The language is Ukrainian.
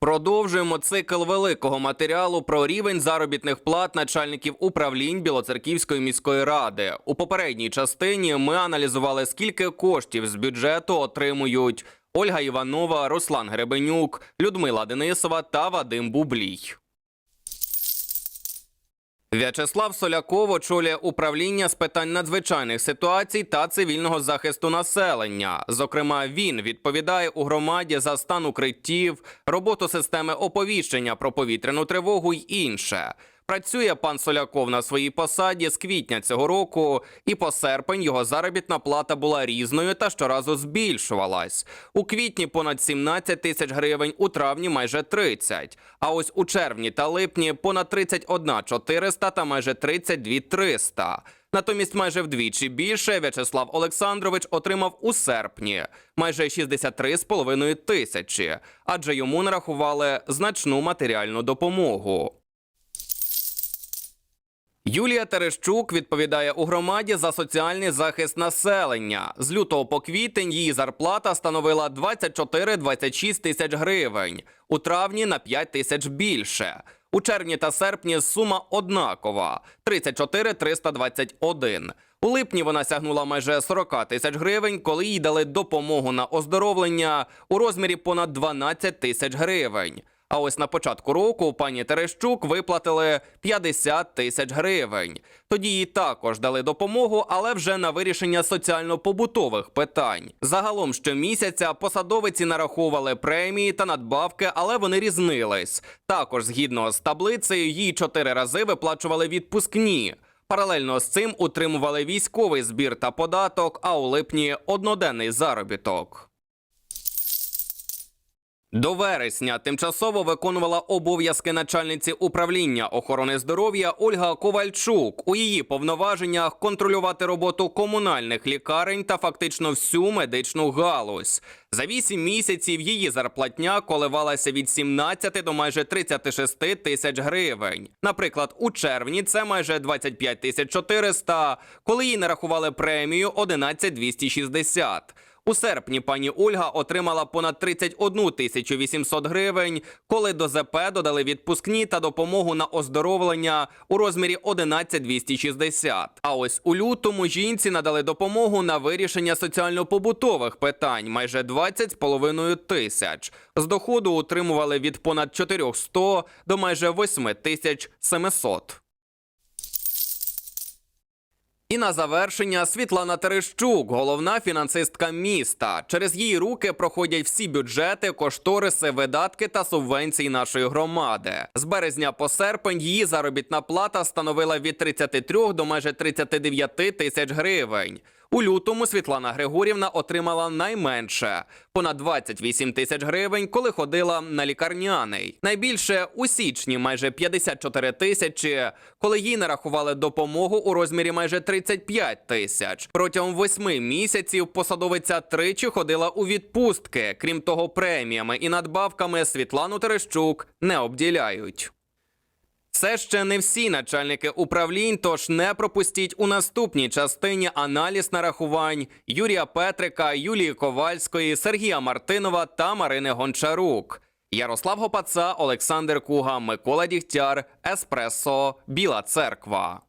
Продовжуємо цикл великого матеріалу про рівень заробітних плат начальників управлінь Білоцерківської міської ради. У попередній частині ми аналізували, скільки коштів з бюджету отримують Ольга Іванова, Руслан Гребенюк, Людмила Денисова та Вадим Бублій. В'ячеслав Соляков очолює управління з питань надзвичайних ситуацій та цивільного захисту населення. Зокрема, він відповідає у громаді за стан укриттів, роботу системи оповіщення про повітряну тривогу й інше. Працює пан Соляков на своїй посаді з квітня цього року, і по серпень його заробітна плата була різною та щоразу збільшувалась. У квітні понад 17 тисяч гривень, у травні майже 30. А ось у червні та липні понад 31 400 та майже 32 300. Натомість майже вдвічі більше В'ячеслав Олександрович отримав у серпні майже 63,5 тисячі, адже йому нарахували значну матеріальну допомогу. Юлія Терещук відповідає у громаді за соціальний захист населення. З лютого по квітень її зарплата становила 24-26 тисяч гривень. У травні на 5 тисяч більше. У червні та серпні сума однакова 34 321. У липні вона сягнула майже 40 тисяч гривень, коли їй дали допомогу на оздоровлення у розмірі понад 12 тисяч гривень. А ось на початку року пані Терещук виплатили 50 тисяч гривень. Тоді їй також дали допомогу, але вже на вирішення соціально-побутових питань. Загалом щомісяця посадовиці нараховували премії та надбавки, але вони різнились. Також, згідно з таблицею, їй чотири рази виплачували відпускні. Паралельно з цим утримували військовий збір та податок, а у липні одноденний заробіток. До вересня тимчасово виконувала обов'язки начальниці управління охорони здоров'я Ольга Ковальчук. У її повноваженнях контролювати роботу комунальних лікарень та фактично всю медичну галузь. За вісім місяців її зарплатня коливалася від 17 до майже 36 тисяч гривень. Наприклад, у червні це майже 25 тисяч 400, коли їй нарахували премію 11 260. У серпні пані Ольга отримала понад 31 тисячу 800 гривень, коли до ЗП додали відпускні та допомогу на оздоровлення у розмірі 11 260. А ось у лютому жінці надали допомогу на вирішення соціально-побутових питань майже 20,5 тисяч. З доходу утримували від понад 400 до майже 8 тисяч 700. І на завершення Світлана Терещук, головна фінансистка міста. Через її руки проходять всі бюджети, кошториси, видатки та субвенції нашої громади. З березня по серпень її заробітна плата становила від 33 до майже 39 тисяч гривень. У лютому Світлана Григорівна отримала найменше понад 28 тисяч гривень, коли ходила на лікарняний. Найбільше у січні майже 54 тисячі, коли їй нарахували допомогу у розмірі майже 35 тисяч. Протягом восьми місяців посадовиця тричі ходила у відпустки. Крім того, преміями і надбавками Світлану Терещук не обділяють. Це ще не всі начальники управлінь, тож не пропустіть у наступній частині аналіз нарахувань Юрія Петрика, Юлії Ковальської, Сергія Мартинова та Марини Гончарук. Ярослав Гопаца, Олександр Куга, Микола Дігтяр, Еспресо, Біла Церква.